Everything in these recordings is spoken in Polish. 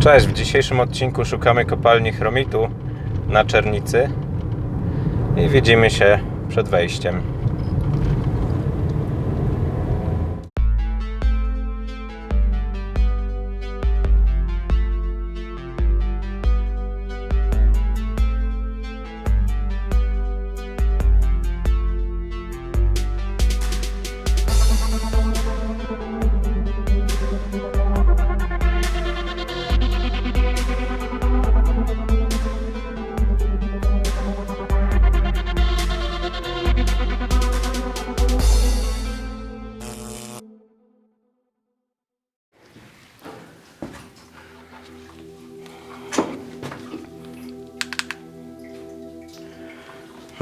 Cześć, w dzisiejszym odcinku szukamy kopalni chromitu na Czernicy i widzimy się przed wejściem.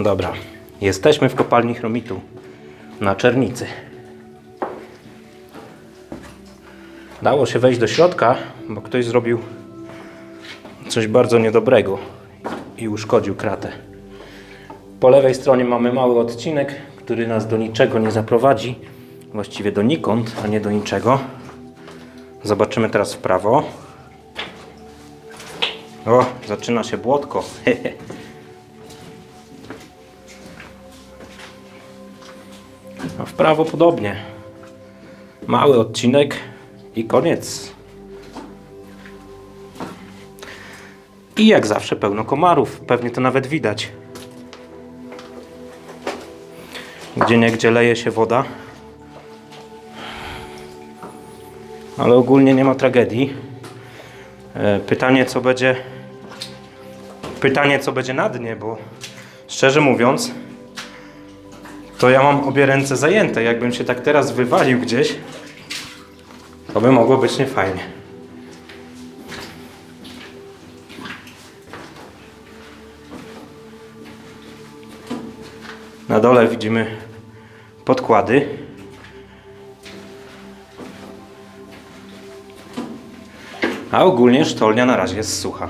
Dobra, jesteśmy w kopalni chromitu na Czernicy. Dało się wejść do środka, bo ktoś zrobił coś bardzo niedobrego i uszkodził kratę. Po lewej stronie mamy mały odcinek, który nas do niczego nie zaprowadzi. Właściwie donikąd, a nie do niczego. Zobaczymy teraz w prawo. O, zaczyna się błotko. A w prawo podobnie. Mały odcinek i koniec. I jak zawsze pełno komarów. Pewnie to nawet widać. Gdzie niegdzie leje się woda. Ale ogólnie nie ma tragedii. E, Pytanie co będzie Pytanie co będzie na dnie, bo szczerze mówiąc to ja mam obie ręce zajęte. Jakbym się tak teraz wywalił gdzieś, to by mogło być niefajnie. Na dole widzimy podkłady. A ogólnie sztolnia na razie jest sucha.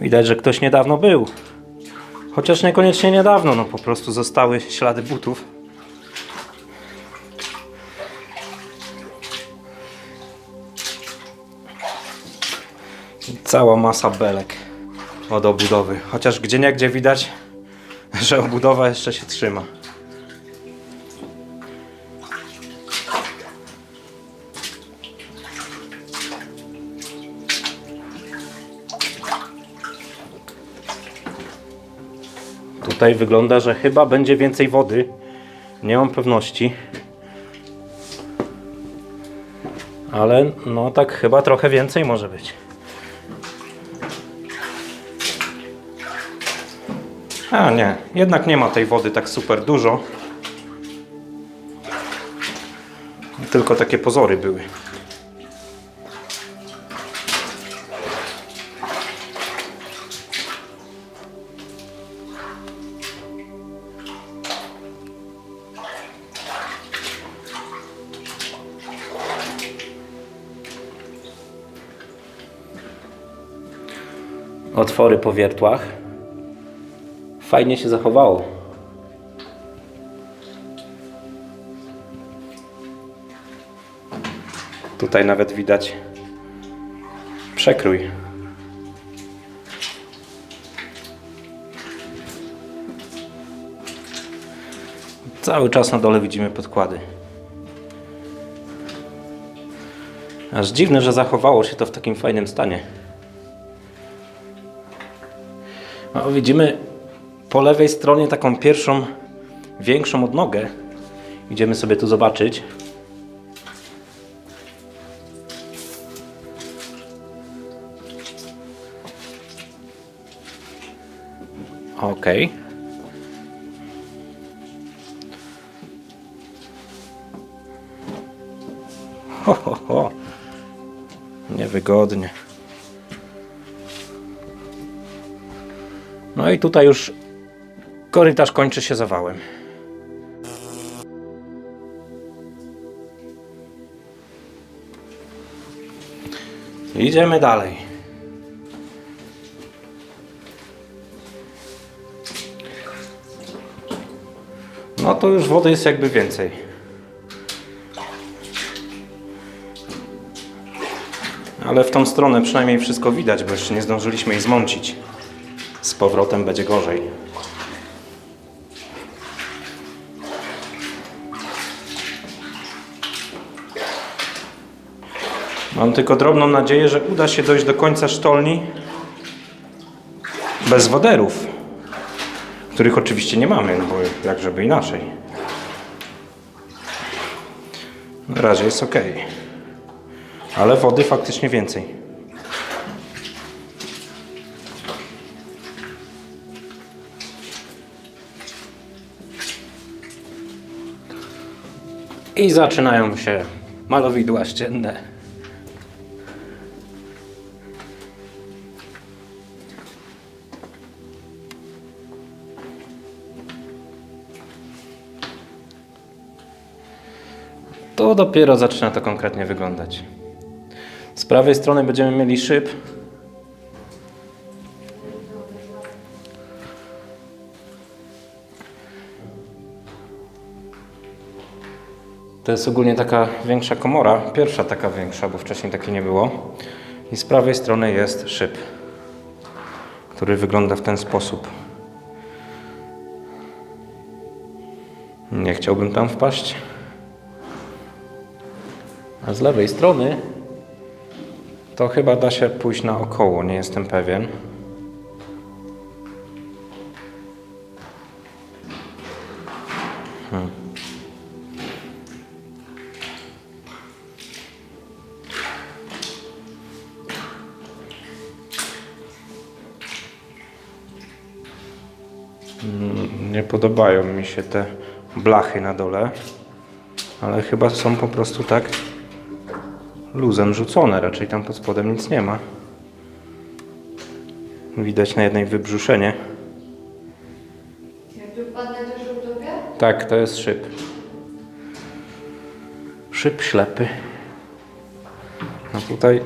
Widać, że ktoś niedawno był. Chociaż niekoniecznie niedawno, no po prostu zostały ślady butów. Cała masa belek od obudowy. Chociaż gdzie widać, że obudowa jeszcze się trzyma. Tutaj wygląda, że chyba będzie więcej wody. Nie mam pewności. Ale no tak chyba trochę więcej może być. A nie, jednak nie ma tej wody tak super dużo. Tylko takie pozory były. Otwory po wiertłach. Fajnie się zachowało. Tutaj nawet widać przekrój. Cały czas na dole widzimy podkłady. Aż dziwne, że zachowało się to w takim fajnym stanie. Widzimy po lewej stronie taką pierwszą, większą odnogę. Idziemy sobie tu zobaczyć. Ok. Ho, ho, ho. Niewygodnie. No i tutaj już korytarz kończy się zawałem. Idziemy dalej. no to już wody jest jakby więcej. Ale w tą stronę przynajmniej wszystko widać, bo jeszcze nie zdążyliśmy jej zmącić. Z powrotem będzie gorzej. Mam tylko drobną nadzieję, że uda się dojść do końca sztolni bez woderów, których oczywiście nie mamy, bo jak żeby inaczej. Na razie jest ok. Ale wody faktycznie więcej. I zaczynają się malowidła ścienne. To dopiero zaczyna to konkretnie wyglądać. Z prawej strony będziemy mieli szyb. To jest ogólnie taka większa komora, pierwsza taka większa, bo wcześniej takiej nie było. I z prawej strony jest szyb, który wygląda w ten sposób. Nie chciałbym tam wpaść. A z lewej strony to chyba da się pójść naokoło, nie jestem pewien. Podobają mi się te blachy na dole, ale chyba są po prostu tak luzem rzucone, raczej tam pod spodem nic nie ma. Widać na jednej wybrzuszenie. Jak to się utopię? Tak, to jest szyb. Szyb ślepy. No tutaj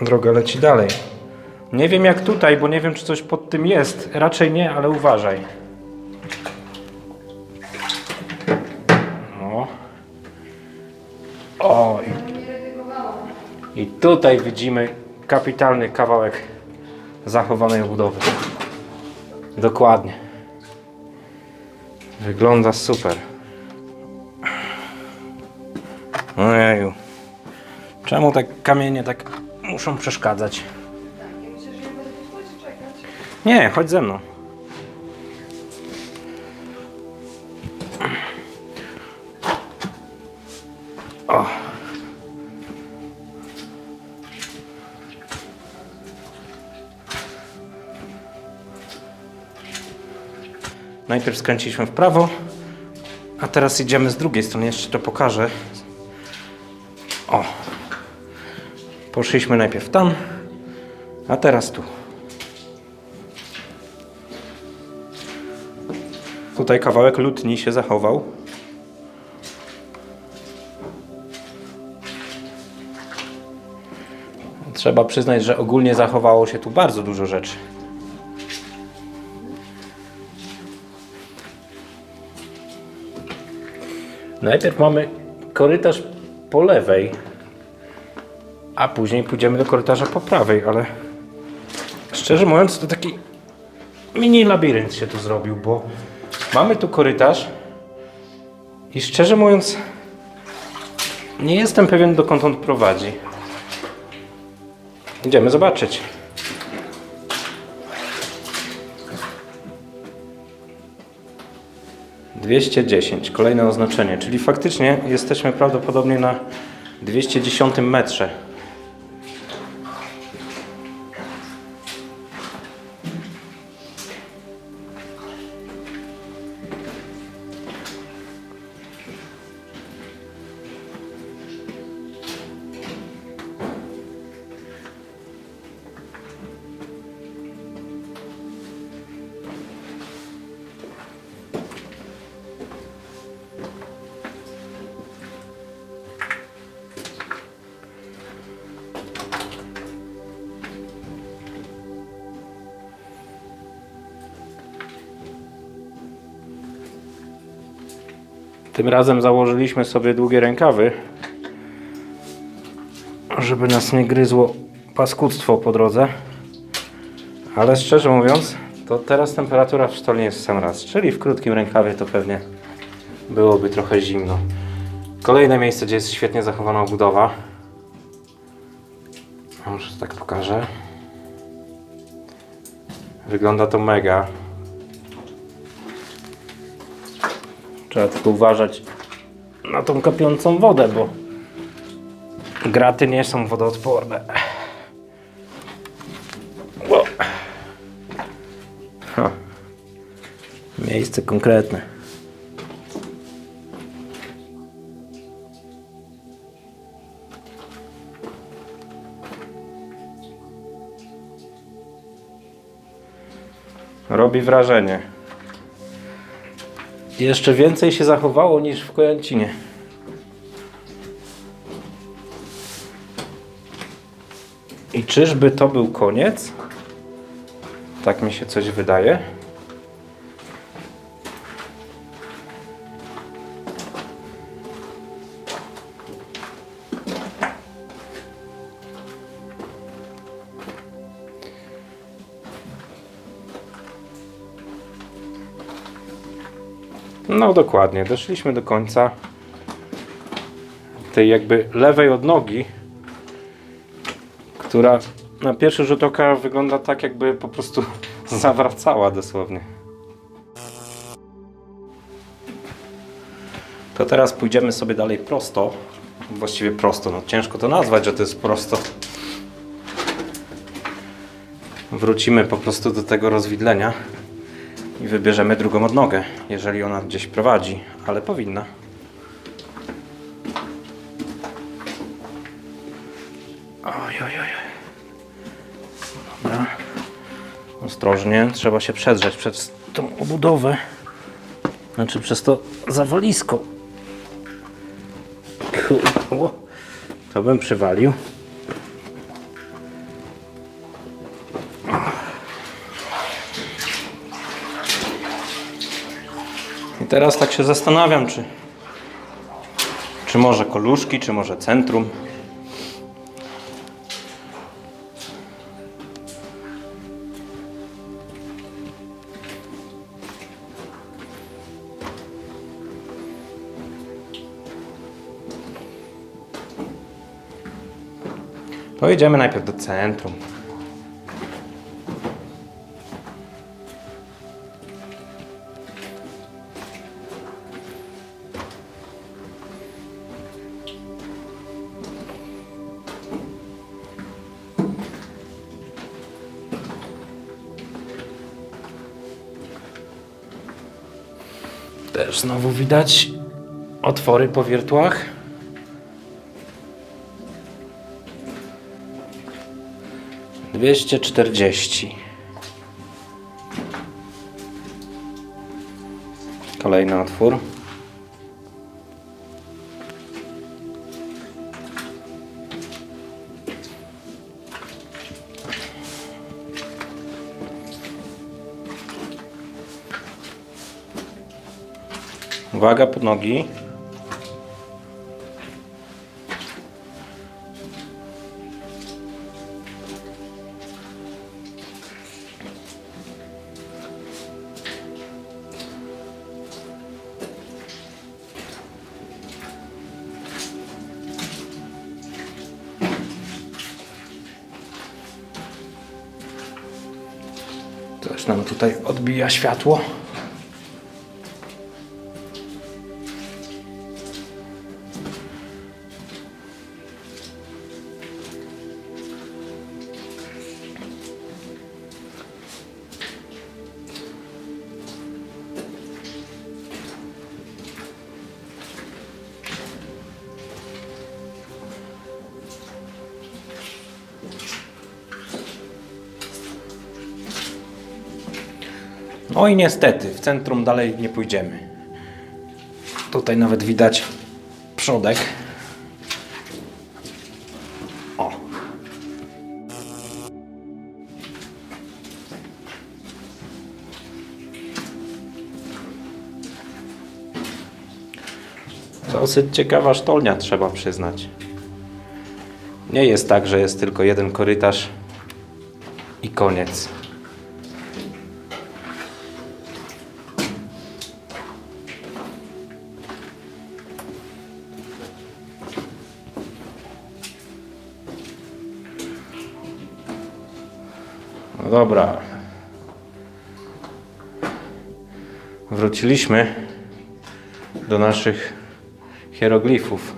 droga leci dalej. Nie wiem jak tutaj, bo nie wiem czy coś pod tym jest. Raczej nie, ale uważaj. O, i tutaj widzimy kapitalny kawałek zachowanej budowy. Dokładnie. Wygląda super. Ojeju. Czemu te kamienie tak muszą przeszkadzać? Tak. Nie, chodź ze mną. Najpierw skręciliśmy w prawo, a teraz idziemy z drugiej strony. Jeszcze to pokażę. O. Poszliśmy najpierw tam, a teraz tu. Tutaj kawałek lutni się zachował. Trzeba przyznać, że ogólnie zachowało się tu bardzo dużo rzeczy. Najpierw mamy korytarz po lewej, a później pójdziemy do korytarza po prawej, ale szczerze mówiąc to taki mini labirynt się tu zrobił, bo mamy tu korytarz i szczerze mówiąc nie jestem pewien dokąd on prowadzi. Idziemy zobaczyć. Dwieście dziesięć, kolejne oznaczenie, czyli faktycznie jesteśmy prawdopodobnie na 210 metrze. Tym razem założyliśmy sobie długie rękawy, żeby nas nie gryzło paskudztwo po drodze. Ale szczerze mówiąc, to teraz temperatura w sztolni jest sam raz, czyli w krótkim rękawie to pewnie byłoby trochę zimno. Kolejne miejsce, gdzie jest świetnie zachowana budowa. Może tak pokażę. Wygląda to mega. Trzeba tylko uważać na tą kapiącą wodę, bo graty nie są wodoodporne. Ha. Miejsce konkretne. Robi wrażenie. Jeszcze więcej się zachowało niż w Kojęcinie. I czyżby to był koniec? Tak mi się coś wydaje. No dokładnie, doszliśmy do końca tej jakby lewej odnogi, która na pierwszy rzut oka wygląda tak jakby po prostu zawracała dosłownie. To teraz pójdziemy sobie dalej prosto. Właściwie prosto, no ciężko to nazwać, że to jest prosto. Wrócimy po prostu do tego rozwidlenia wybierzemy drugą odnogę, jeżeli ona gdzieś prowadzi, ale powinna. Oj, oj, oj. Dobra. Ostrożnie, trzeba się przedrzeć przez tą obudowę. Znaczy przez to zawalisko. Kur- To bym przywalił. Teraz tak się zastanawiam, czy, czy może koluszki, czy może centrum. Pojedziemy najpierw do centrum. Znowu widać otwory po wiertłach. Dwieście czterdzieści. Kolejny otwór. Uwaga pod nogi. Coś nam tutaj odbija światło. I niestety, w centrum dalej nie pójdziemy. Tutaj nawet widać przodek. O. Dosyć ciekawa sztolnia, trzeba przyznać. Nie jest tak, że jest tylko jeden korytarz i koniec. Dobra. Wróciliśmy do naszych hieroglifów.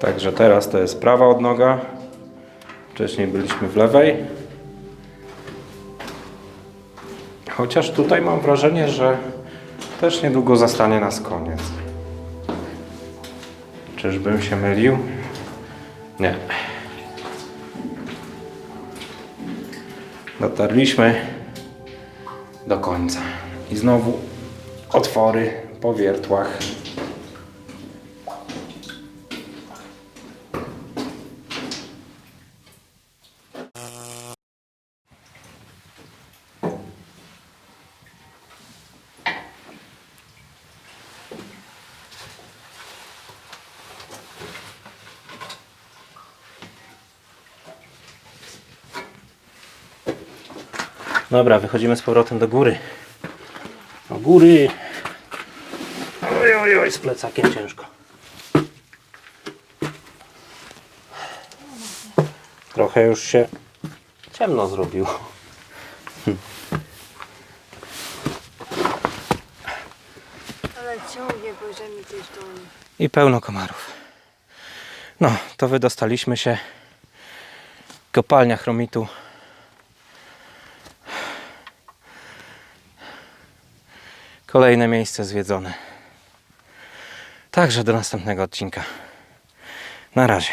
Także teraz to jest prawa odnoga. Wcześniej byliśmy w lewej. Chociaż tutaj mam wrażenie, że też niedługo zastanie nas koniec. Czyżbym się mylił? Nie. Dotarliśmy do końca. I znowu otwory po wiertłach. Dobra, wychodzimy z powrotem do góry. Do góry. Oj, oj, oj, z plecakiem ciężko. Trochę już się ciemno zrobiło. Ale ciągnie po ziemi tej sztolni. I pełno komarów. No, to wydostaliśmy się. Kopalnia chromitu. Kolejne miejsce zwiedzone. Także do następnego odcinka. Na razie.